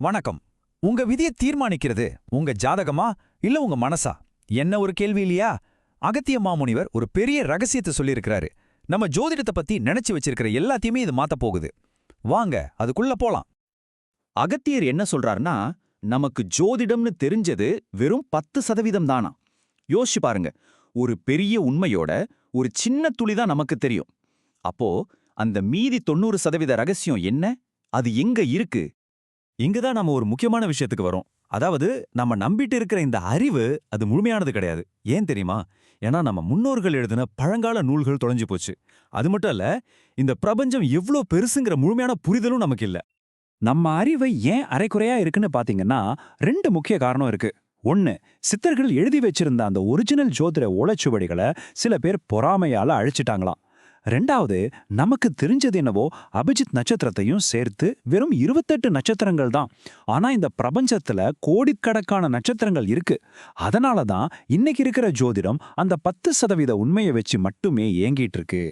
வணக்கம். உங்க விதியை தீர்மானிக்கிறது உங்க ஜாதகமா இல்ல உங்க மனசா? என்ன ஒரு கேள்வி இல்லையா? அகத்திய மாமுனிவர் ஒரு பெரிய ரகசியத்தை சொல்லியிருக்கிறாரு. நம்ம ஜோதிடத்தை பத்தி நினைச்சு வச்சிருக்கிற எல்லாத்தையுமே இது மாத்த போகுது. வாங்க அதுக்குள்ள போலாம். அகத்தியர் என்ன சொல்றாருன்னா நமக்கு ஜோதிடம்னு தெரிஞ்சது வெறும் பத்து சதவீதம் தானா? யோசிச்சு பாருங்க. ஒரு பெரிய உண்மையோட ஒரு சின்ன துளி தான் நமக்கு தெரியும். அப்போ அந்த மீதி தொண்ணூறு சதவீத ரகசியம் என்ன? அது எங்க இருக்கு? இங்க தான் நம்ம ஒரு முக்கியமான விஷயத்துக்கு வரோம். அதாவது நம்ம நம்பிட்டு இருக்கிற இந்த அறிவு அது முழுமையானது கிடையாது. ஏன் தெரியுமா? ஏன்னா நம்ம முன்னோர்கள் எழுதின பழங்கால நூல்கள் தொலைஞ்சு போச்சு. அது மட்டும் இல்ல இந்த பிரபஞ்சம் எவ்ளோ பெருசுங்கிற முழுமையான புரிதலும் நமக்கு இல்ல. நம்ம அறிவை ஏன் அரைக்குறையா இருக்குன்னு பாத்தீங்கன்னா ரெண்டு முக்கிய காரணம் இருக்கு. ஒன்னு சித்தர்கள் எழுதி வச்சிருந்த அந்த ஒரிஜினல் ஜோதிட ஓலைச்சுவடிகளை சில பேர் பொறாமையால அழிச்சிட்டாங்களாம். ரெண்டாவது நமக்கு தெரிஞ்சது என்னவோ அபிஜித் நட்சத்திரத்தையும் சேர்த்து வெறும் இருபத்தெட்டு நட்சத்திரங்கள் தான். ஆனா இந்த பிரபஞ்சத்துல கோடிக்கணக்கான நட்சத்திரங்கள் இருக்கு. அதனால தான் இன்னைக்கு இருக்கிற ஜோதிடம் அந்த பத்து சதவீத உண்மையை வச்சு மட்டுமே ஏங்கிட்டு இருக்கு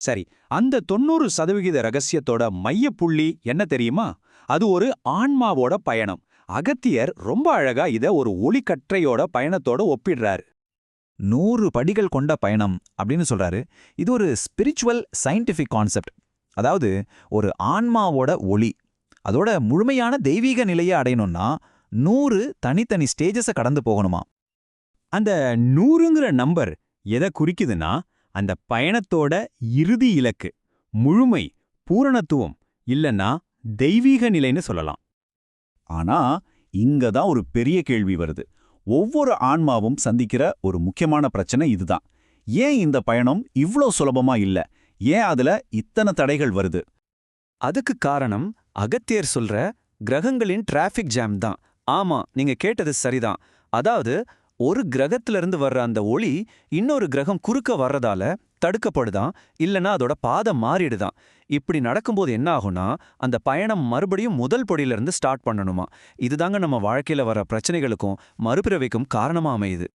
சரி அந்த தொண்ணூறு சதவிகித ரகசியத்தோட மையப்புள்ளி என்ன தெரியுமா? அது ஒரு ஆன்மாவோட பயணம். அகத்தியர் ரொம்ப அழகா இத ஒரு ஒளிக்கற்றையோட பயணத்தோட ஒப்பிடுறாரு. நூறு படிகள் கொண்ட பயணம் அப்படின்னு சொல்றாரு. இது ஒரு ஸ்பிரிச்சுவல் சயின்டிஃபிக் கான்செப்ட் அதாவது ஒரு ஆன்மாவோட ஒளி. அதோட முழுமையான தெய்வீக நிலையை அடையணும்னா நூறு தனித்தனி ஸ்டேஜஸை கடந்து போகணுமா? அந்த நூறுங்கிற நம்பர் எதை குறிக்குதுன்னா அந்த பயணத்தோட இறுதி இலக்கு முழுமை பூரணத்துவம் இல்லனா தெய்வீக நிலைன்னு சொல்லலாம். ஆனா இங்க தான் ஒரு பெரிய கேள்வி வருது. ஒவ்வொரு ஆன்மாவும் சந்திக்கிற ஒரு முக்கியமான பிரச்சனை இதுதான். ஏன் இந்த பயணம் இவ்ளோ சுலபமா இல்ல? ஏன் அதுல இத்தனை தடைகள் வருது? அதுக்கு காரணம் அகத்தியர் சொல்ற கிரகங்களின் டிராஃபிக் ஜாம் தான். ஆமா நீங்க கேட்டது சரிதான். அதாவது ஒரு கிரகத்துல இருந்து வர்ற அந்த ஒளி இன்னொரு கிரகம் குறுக்க வர்றதால தடுக்கப்படுதான் இல்லனா அதோட பாதை மாறிடுதான். இப்படி நடக்கும்போது என்ன ஆகும்னா அந்த பயணம் மறுபடியும் முதல் பொடியில இருந்து ஸ்டார்ட் பண்ணணுமா? இதுதாங்க நம்ம வாழ்க்கையில வர பிரச்சனைகளுக்கும் மறுபிறவைக்கும் காரணமா அமையுது.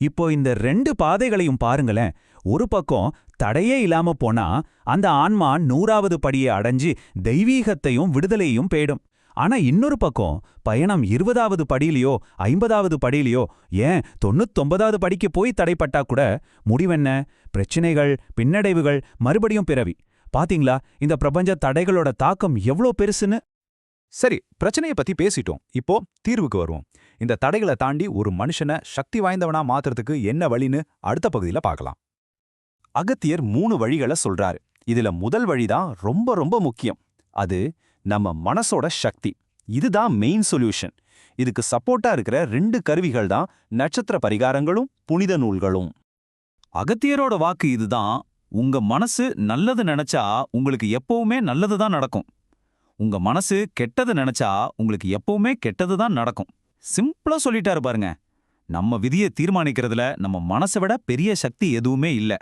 இப்போ இந்த ரெண்டு பாதைகளையும் பாருங்களேன். ஒரு பக்கம் தடையே இல்லாம போனா அந்த ஆன்மா நூறாவது படியை அடைஞ்சு தெய்வீகத்தையும் விடுதலையும் போயிடும் ஆனா இன்னொரு பக்கம் பயணம் இருபதாவது படியிலையோ ஐம்பதாவது படியிலையோ ஏன் தொண்ணூத்தொன்பதாவது படிக்கு போய் தடைப்பட்டா கூட முடிவென்ன? பிரச்சனைகள் பின்னடைவுகள் மறுபடியும் பிறவி. பாத்தீங்களா? இந்த பிரபஞ்ச தடைகளோட தாக்கம் எவ்ளோ பெருசுன்னு? சரி பிரச்சனைய பத்தி பேசிட்டோம். இப்போ தீர்வுக்கு வருவோம். இந்த தடைகளை தாண்டி ஒரு மனுஷனை சக்தி வாய்ந்தவனா மாத்துறதுக்கு என்ன வழின்னு அடுத்த பகுதியில பார்க்கலாம் அகத்தியர் மூணு வழிகளை சொல்றாரு. இதுல முதல் வழிதான் ரொம்ப ரொம்ப முக்கியம். அது நம்ம மனசோட சக்தி. இதுதான் மெயின் சொல்யூஷன் இதுக்கு சப்போர்ட்டா இருக்கிற ரெண்டு கருவிகள் தான் நட்சத்திர பரிகாரங்களும் புனித நூல்களும். அகத்தியரோட வாக்கு இதுதான் உங்க மனசு நல்லது நினைச்சா உங்களுக்கு எப்பவுமே நல்லது தான் நடக்கும். உங்க மனசு கெட்டது நினைச்சா உங்களுக்கு எப்பவுமே கெட்டது தான் நடக்கும். சிம்பிளா சொல்லிட்டாரு பாருங்க. நம்ம விதியை தீர்மானிக்கிறதுல நம்ம மனசை விட பெரிய சக்தி எதுவுமே இல்ல.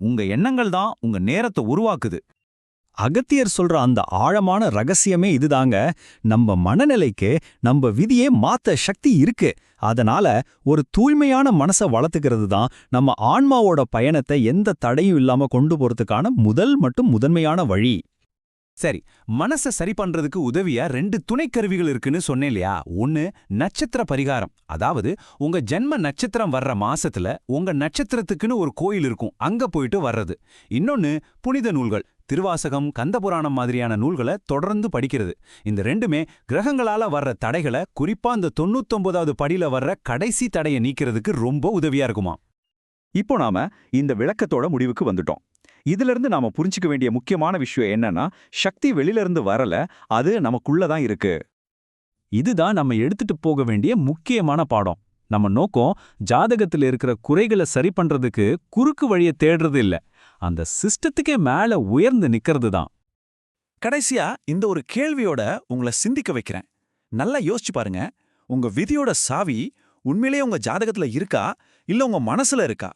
உங்க எண்ணங்கள் தான் உங்க நேரத்தை உருவாக்குது. அகத்தியர் சொல்ற அந்த ஆழமான ரகசியமே இதுதாங்க. நம்ம மனநிலைக்கு நம்ம விதியே மாத்த சக்தி இருக்கு. அதனால ஒரு தூய்மையான மனசை வளர்த்துக்கிறது தான் நம்ம ஆன்மாவோட பயணத்தை எந்த தடையும் இல்லாம கொண்டு போறதுக்கான முதல் மற்றும் முதன்மையான வழி. சரி மனசை சரி பண்றதுக்கு உதவியா ரெண்டு துணைக்கருவிகள் இருக்குன்னு சொன்னேன் இல்லையா? ஒன்னு நட்சத்திர பரிகாரம். அதாவது உங்க ஜென்ம நட்சத்திரம் வர்ற மாசத்துல உங்க நட்சத்திரத்துக்குன்னு ஒரு கோயில் இருக்கும். அங்க போயிட்டு வர்றது. இன்னொன்னு புனித நூல்கள். திருவாசகம் கந்தபுராணம் மாதிரியான நூல்களை தொடர்ந்து படிக்கிறது. இந்த ரெண்டுமே கிரகங்களால வர்ற தடைகளை குறிப்பா இந்த தொண்ணூத்தொன்பதாவது படியில வர்ற கடைசி தடையை நீக்கிறதுக்கு ரொம்ப உதவியா இருக்குமா இப்போ நாம இந்த விளக்கத்தோட முடிவுக்கு வந்துட்டோம். இதுல இருந்து நாம புரிஞ்சுக்க வேண்டிய முக்கியமான விஷயம் என்னன்னா சக்தி வெளியில இருந்து வரல அது நமக்குள்ள தான் இருக்கு. இதுதான் நம்ம எடுத்துட்டு போக வேண்டிய முக்கியமான பாடம். நம்ம நோக்கம் ஜாதகத்துல இருக்கிற குறைகளை சரி பண்றதுக்கு குறுக்கு வழியை தேடுறது இல்ல. அந்த சிஸ்டத்துக்கே மேல உயர்ந்து நிக்கிறது தான். கடைசியா இந்த ஒரு கேள்வியோட உங்களை சிந்திக்க வைக்கிறேன். நல்லா யோசிச்சு பாருங்க. உங்க விதியோட சாவி உண்மையிலேயே உங்க ஜாதகத்துல இருக்கா? இல்ல உங்க மனசுல இருக்கா?